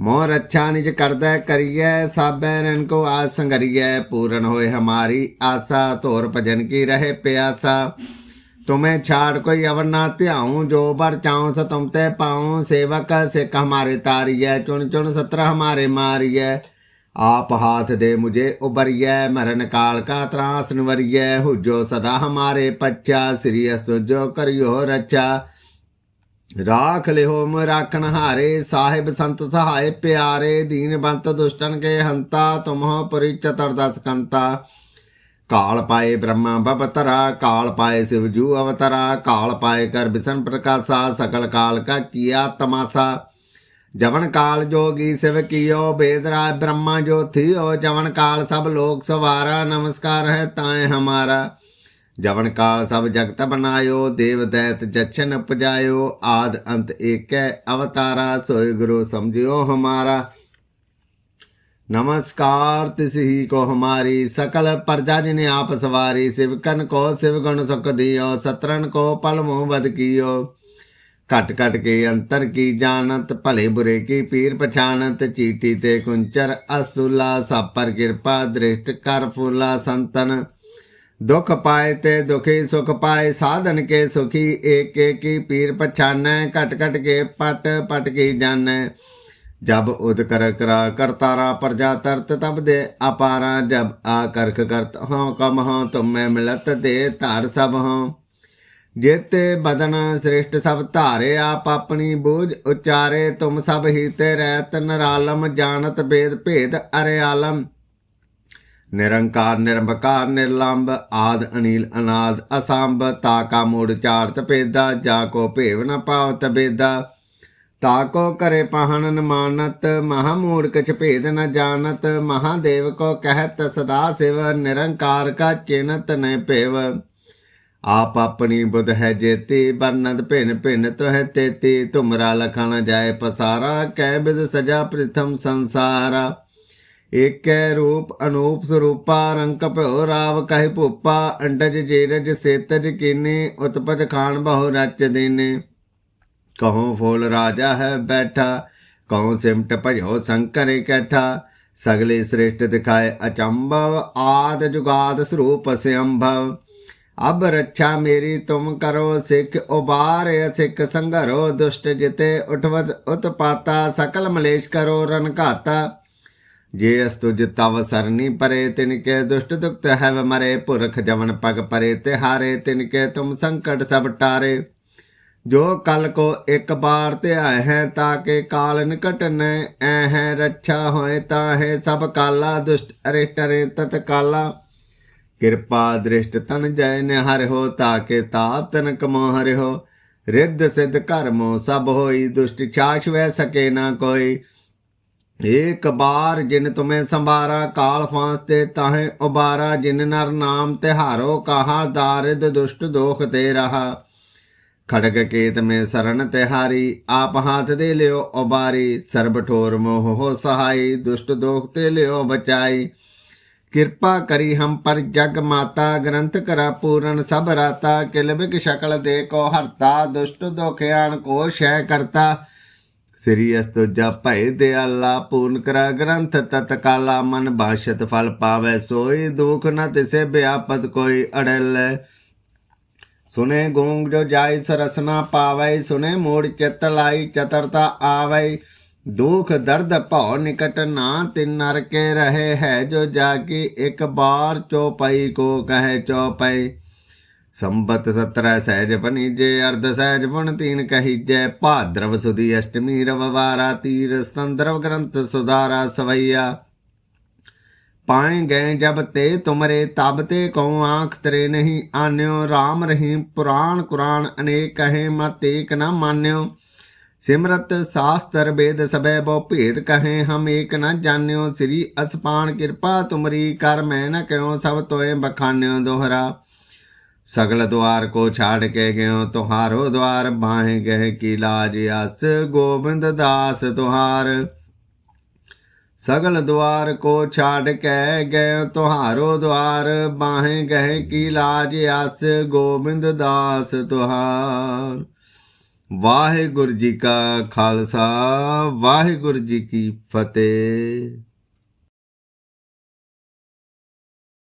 ਮੋਹ ਰੱਛਾ ਨਿਜ ਕਰਦਾ ਕਰੀਐ, ਸਾਬੈ ਰਣ ਕੋ ਆਸ ਸੰਗਰੀਐ, ਪੂਰਨ ਹੋਏ ਹਮਾਰੀ ਆਸਾ, ਧੋਰ ਭਜਨ ਕੀ ਰਹੇ ਪਿਆਸਾ। ਤੁਮੇ ਛਾੜ ਕੋਈ ਅਵਰ ਨਾ ਧਿਆਉ, ਜੋ ਬਰ ਚਾਉ ਸ ਤੁਮ ਤੇ ਪਾਉ, ਸੇਵਕ ਸਿੱਖ ਹਮਾਰੇ ਤਾਰੀਐ, ਚੁਣ ਚੁਣ ਸਤਰ ਹਮਾਰੇ ਮਾਰੀਐ। ਆਪ ਹਾਥ ਦੇ ਮੁਝੇ ਉਬਰੀਐ ਮਰਨ ਕਾਲ ਕਾ ਤਰਾਸ ਨਿਵਰੀਐ, ਹੁਜੋ ਸਦਾ ਹਮਾਰੇ ਪੱਚਾ ਸ੍ਰੀ ਅਸਤੁ ਜੋ ਕਰਿਓ ਰਚਾ ਰਾਖ ਲਿਓ ਮ ਰਾਖਣ ਹਾਰੇ ਸਾਹਿਬ ਸੰਤ ਸਹਾਏ ਪਿਆਰੇ ਦੀਨ ਬੰਤ ਦੁਸ਼ਟਨ ਕੇ ਹੰਤਾ ਤੁਮਹੁ ਪਰਿ ਚਤੁਰਦਸ ਕੰਤਾ ਕਾਲ ਪਾਏ ਬ੍ਰਹਮਾ ਬਵਤਰਾ ਕਾਲ ਪਾਏ ਸਿਵਜੂ ਅਵਤਰਾ ਕਾਲ ਪਾਏ ਕਰ ਬਿਸਨ ਪ੍ਰਕਾਸ਼ਾ ਸਕਲ ਕਾਲ ਕਾ ਕੀਆ ਤਮਾਸਾ ਜਵਨ ਕਾਲ ਜੋਗੀ ਸਿਵ ਕੀਓ ਬੇਦਰਾ ਬ੍ਰਹਮਾ ਜੋਥਿਓ ਜਵਨ ਕਾਲ ਸਭ ਲੋਕ ਸਵਾਰਾ ਨਮਸਕਾਰ ਹੈ ਤਾਏ ਹਮਾਰਾ ਜਵਨ ਕਾਲ ਸਭ ਜਗਤ ਬਨਾਇਓ ਦੇਵ ਦੈਤ ਜਛਨ ਉਪਜਾਇਓ, ਆਦ ਅੰਤ ਏਕੈ ਅਵਤਾਰਾ ਸੋਇ ਗੁਰੂ ਸਮਝਿਓ ਹਮਾਰਾ। ਨਮਸਕਾਰ ਤਿਸ ਹੀ ਕੋ ਹਮਾਰੀ, ਸਕਲ ਪਰਜਾ ਜਿਨੇ ਆਪ ਸਵਾਰੀ ਸਿਵਕਨ ਕੋ ਸਿਵ ਗੁਣ ਸੁਖ ਦਿਓ ਸਤਰਨ ਕੋ ਪਲ ਮੋਹ ਬਦ ਕੀਓ। ਘਟ ਘਟ ਕੇ ਅੰਤਰ ਕੀ ਜਾਣਤ, ਭਲੇ ਬੁਰੇ ਕੀ ਪੀਰ ਪਛਾਨਤ ਚੀਟੀ ਤੇ ਕੁੰਚਰ ਅਸਤੁਲਾ ਸਾਪਰ ਕਿਰਪਾ, ਦ੍ਰਿਸ਼ਟ ਕਰ ਫੁਲਾ ਸੰਤਨ। ਦੁਖ ਪਾਏ ਤੇ ਦੁਖੀ ਸੁਖ ਪਾਏ, ਸਾਧਨ ਕੇ ਸੁਖੀ, ਏਕ ਏਕੀ ਪੀਰ ਪਛਾਨੈ, ਘਟ ਘਟ ਕੇ ਪਟ ਪਟ ਕੀ ਜਾਣੈ। ਜਬ ਉਦ ਕਰ ਕਰਾ ਕਰਤਾਰਾ ਪ੍ਰਜਾ ਤਰਤ, ਤਬ ਦੇ ਅਪਾਰਾ ਜਬ ਆ ਕਰਖ ਕਰਤ। ਹਾਂ ਕਮ ਹਾਂ ਤੁਮੈ ਮਿਲਤ ਦੇ ਧਾਰ ਸਭ ਹਾਂ ਜੇਤੇ ਬਦਨ ਸ੍ਰਿਸ਼ਟ ਸਭ ਧਾਰੇ, ਆਪ ਆਪਣੀ ਬੋਝ ਉਚਾਰੇ। ਤੁਮ ਸਭ ਹੀ ਤੇ ਰਹਿਤ, ਨਰਾਲਮ ਜਾਣਤ ਭੇਦ ਭੇਦ ਅਰੇ ਆਲਮ ਨਿਰੰਕਾਰ, ਨਿਰੰਬਕਾਰ ਨਿਰਲੰਭ ਆਦ, ਅਨੀਲ, ਅਨਾਦ, ਅਸੰਭ ਤਾਕਾ ਮੂੜ ਚਾਰਤ ਪੇਦਾ ਜਾ ਕੋ ਭੇਵ ਨ ਪਾਵਤ ਬੇਦਾ ਤਾਕੋ ਕਰੇ ਪਹਨ ਮਾਨਤ ਮਹਾਮੂੜ ਕਛ ਭੇਦ ਨ ਜਾਣਤ ਮਹਾਦੇਵ ਕੋ ਕਹਿਤ ਸਦਾ ਸਿਵ, ਨਿਰੰਕਾਰ ਕਾ ਚਿਨਤ ਨ ਭੇਵ। ਆਪ ਆਪਣੀ ਬੁਧ ਹੈ ਜੇਤੀ ਬਰਨਦ ਭਿਨ ਭਿਨ ਤੋਹਿ ਤੇਤੀ ਤੁਮਰਾ ਲਖਣ ਜਾਏ ਪਸਾਰਾ, ਕਹਿ ਬਿਦ ਸਜਾ ਪ੍ਰਥਮ ਸੰਸਾਰਾ। ਏਕੈ ਰੂਪ ਅਨੂਪ ਸਰੂਪਾ ਰੰਕ ਭਇਓ ਰਾਵ ਕਹਿ ਭੂਪਾ, ਅੰਡਜ ਜੇਰਜ ਸੇਤਜ ਕੀਨੇ, ਉਤਪਜ ਖਾਨ ਬਹੁ ਰਚ ਦੇਨੇ। ਕਹੋ ਫੂਲ ਰਾਜਾ ਹੈ ਬੈਠਾ, ਕਹੋ ਸਿਮਟ ਭਜੋ ਸੰਕਰ ਇਕੱਠਾ ਸਗਲੇ ਸ੍ਰੇਸ਼ਟ ਦਿਖਾਏ ਅਚੰਭਵ, ਆਦ ਜੁਗਾਦ ਸਰੂਪ ਸਿਅੰਭਵ। ਅਬ ਰੱਛਾ ਮੇਰੀ ਤੁਮ ਕਰੋ ਸਿੱਖ, ਉਬਾਰ ਸਿੱਖ ਸੰਘਰੋ, ਦੁਸ਼ਟ ਜਿਤੇ ਉਠਵਤ ਉਤਪਾਤਾ, ਸਕਲ ਮਲੇਸ਼ ਕਰੋ ਰਨ ਜੇ ਅਸਤੁਜ ਤਵ ਸਰਨੀ ਪਰੇ, ਤਿਨ ਕੇ ਦੁਸ਼ਟ ਦੁਖਤ ਹੈ ਮਰੇ, ਪੁਰਖ ਜਵਨ ਪਗ ਪਰੇ ਤੇ ਹਾਰੇ ਤਿਨ ਕੇ ਤੁਮ ਸੰਕਟ ਸਭ ਟਾਰੇ। ਜੋ ਕਲ ਕੋ ਇੱਕ ਬਾਰ ਤੇ ਆਏ ਹੈ ਤਾਕੇ ਕਾਲ ਨਿਕਟ ਨ, ਐ ਹੈ ਰੱਛਾ ਹੋਏ ਤਾਹੇ ਸਭ ਕਾਲਾ, ਦੁਸ਼ਟ ਅਰੇ ਟਰੇ ਤਤ ਕਾਲਾ। ਕਿਰਪਾ ਦ੍ਰਿਸ਼ਟ ਤਨ ਜੈ ਨ ਹੋ ਹੋ ਤਾਕੇ ਤਾਪ ਤਨ ਕਮੋ ਹਰਿ ਹੋ। ਰਿੱਧ ਸਿਧ ਕਰਮੋ ਸਭ ਹੋਈ, ਦੁਸ਼ਟ ਛਾਛ ਵੈ ਸਕੇ ਨਾ ਕੋਈ। ਏਕ ਬਾਰ ਜਿਨ ਤੁਮੇ ਸੰਭਾਰਾ, ਕਾਲ ਫਾਂਸ ਤੇ ਤਾਹੇ ਉਬਾਰਾ, ਜਿਨ ਨਰ ਨਾਮ ਤਿਹਾਰੋ ਕਹਾ, ਦਾਰਿਦ ਦੁਸ਼ਟ ਦੋਖ ਤੇ ਰਹਾ। ਖੜਗ ਕੇਤ ਮੇ ਸਰਣ ਤਿਹਾਰੀ ਆਪ ਹਾਥ ਦੇ ਲਿਓ ਉਬਾਰੀ, ਸਰਬ ਠੋਰ ਮੋਹ ਹੋ ਸਹਾਈ, ਦੁਸ਼ਟ ਦੋਖ ਤੇ ਲਿਓ ਬਚਾਈ। ਕਿਰਪਾ ਕਰੀ ਹਮ ਪਰ ਜਗ ਮਾਤਾ, ਗ੍ਰੰਥ ਕਰਾ ਪੂਰਨ ਸਭ ਰਾਤਾ ਕਿਲਬਿਕ ਸ਼ਕਲ ਦੇ ਕੋ ਹਰਤਾ, ਦੁਸ਼ਟ ਦੋਖਿਆਨ ਕੋ ਸ਼ੈ ਕਰਤਾ। ਸ੍ਰੀ ਅਸਤੁ ਜਪੈ ਦੇ ਅੱਲਾ ਪੂਰਨ ਕਰਾ ਗ੍ਰੰਥ ਤਤ ਕਾਲਾ, ਮਨ ਬਾਸ਼ਤ ਫਲ ਪਾਵੇ ਸੋਈ, ਦੁਖ ਨ ਤਿਸੇ ਬਿਆਪਤ ਕੋਈ ਅੜਲ। ਸੁਨੇ ਗੂੰਗ ਜੋ ਜਾਈ ਸਰਸਨਾ ਪਾਵੈ, ਸੁਨੇ ਮੂੜ ਚਿਤ ਲਾਈ ਚਤਰਤਾ ਆਵੈ। ਦੁਖ ਦਰਦ ਭਉ ਨਿਕਟ ਨਾ, ਤਿਨ ਨਰ ਕੇ ਰਹੇ ਹੈ ਜੋ ਜਾ ਜਾਗੀ, ਇੱਕ ਬਾਰ ਚੋਪਈ ਕੋ ਕਹੇ ਚੋਪਈ। ਸੰਬਤ 17 ਸਹਿਜ ਬਣੀ ਜੇ, ਅਰਧ ਸਹਿਜ ਬਣ ਤੀਨ ਕਹੀ ਜੈ। ਭਾਦਰਵ ਸੁਦੀ ਅਸ਼ਟਮੀ ਰਵਵਾਰਾ ਤੀਰ ਸੰਦਰਵ ਗ੍ਰੰਥ ਸੁਧਾਰਾ ਸਵਈਆ। ਪਾਏ ਗਏ ਜਬ ਤੇ ਤੁਮਰੇ, ਤਬ ਤੇ ਕਉ ਆਂਖ ਤਰੇ ਨਹੀਂ ਆਨਿਓ। RAM ਰਹੀਮ ਪੁਰਾਣ ਕੁਰਾਨ ਅਨੇਕ ਕਹੇ, ਮਤ ਏਕ ਨਾ ਸਿਮਰਤ ਸਾਸਤਰ ਵੇਦ ਸਭੈ ਬੋ ਭੇਦ ਕਹੇ, ਹਮ ਏਕ ਨ ਜਾਣਿਓ। ਸ੍ਰੀ ਅਸਪਾਨ ਕਿਰਪਾ ਤੁਮਰੀ ਕਰ, ਮੈਂ ਨ ਕਿਉ ਸਭ ਤੋਏ ਬਖਾਨਿਓ ਦੋਹਰਾ। ਸਗਲ ਦੁਆਰ ਕੋ ਛਾੜ ਕੇ ਗਿਓ, ਤੁਹਾਰੋ ਦੁਆਰ ਬਾਹੇ ਗਏ ਕੀ ਲਾਜ ਅਸ, ਗੋਬਿੰਦ ਦਾਸ ਤੁਹਾਰ। ਸਗਲ ਦੁਆਰ ਕੋ ਛਾੜ ਕੇ ਗਏ ਤੁਹਾਰੋ ਦੁਆਰ ਬਾਹੇ ਗਏ ਕੀ ਲਾਜ ਅਸ, ਗੋਬਿੰਦ ਦਾਸ ਤੁਹਾਰ। ਵਾਹਿਗੁਰੂ ਜੀ ਕਾ ਖਾਲਸਾ, ਵਾਹਿਗੁਰੂ ਜੀ ਕੀ ਫਤਿਹ।